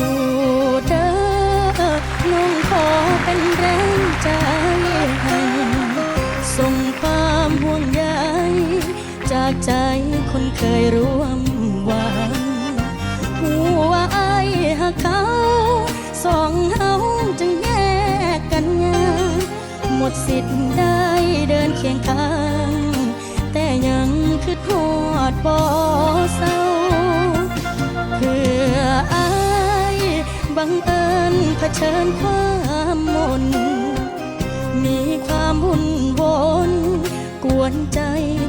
น้องขอเป็นแรงใจให้ส่งความห่วงใยจากใจคนเคยร่วมหวังหัวไอายหักเขาสองเฮาจึงแยกกันยากหมดสิทธิ์ได้เดินเคียงข้าง แต่ยังคือทอดบ่เศร้า งเอิญเผชิญความมน มีความวุ่นวนกวนใจ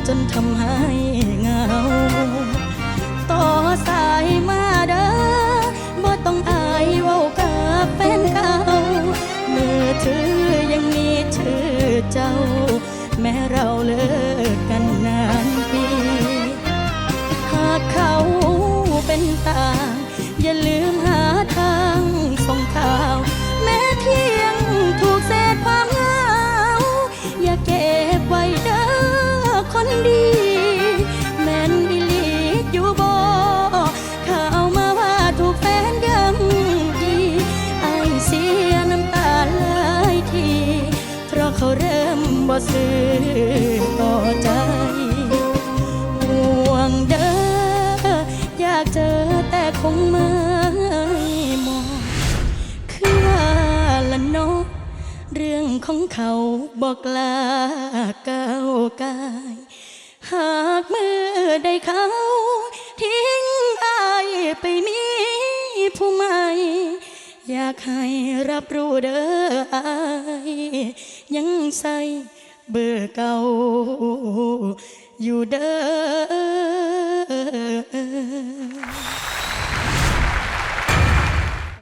จนทำให้เหงา ต่อสายมาเด้อบ่ต้องอายว้ากับแฟนเก่ามือถือยังมีชื่อเจ้า แม้เราเลิกกันนานปี หากเขาเป็นตา ซื้อต่อใจห่วงเด้ออยากเจอแต่คงไม่มองคือว่าละนกเรื่องของเขาบอกล้าก้าวกาย หากมือได้เขา ทิ้งอายไปมีผู้ใหม่อยากให้รับรู้เด้ออายยังใส่ เก่าอยู่เด้อ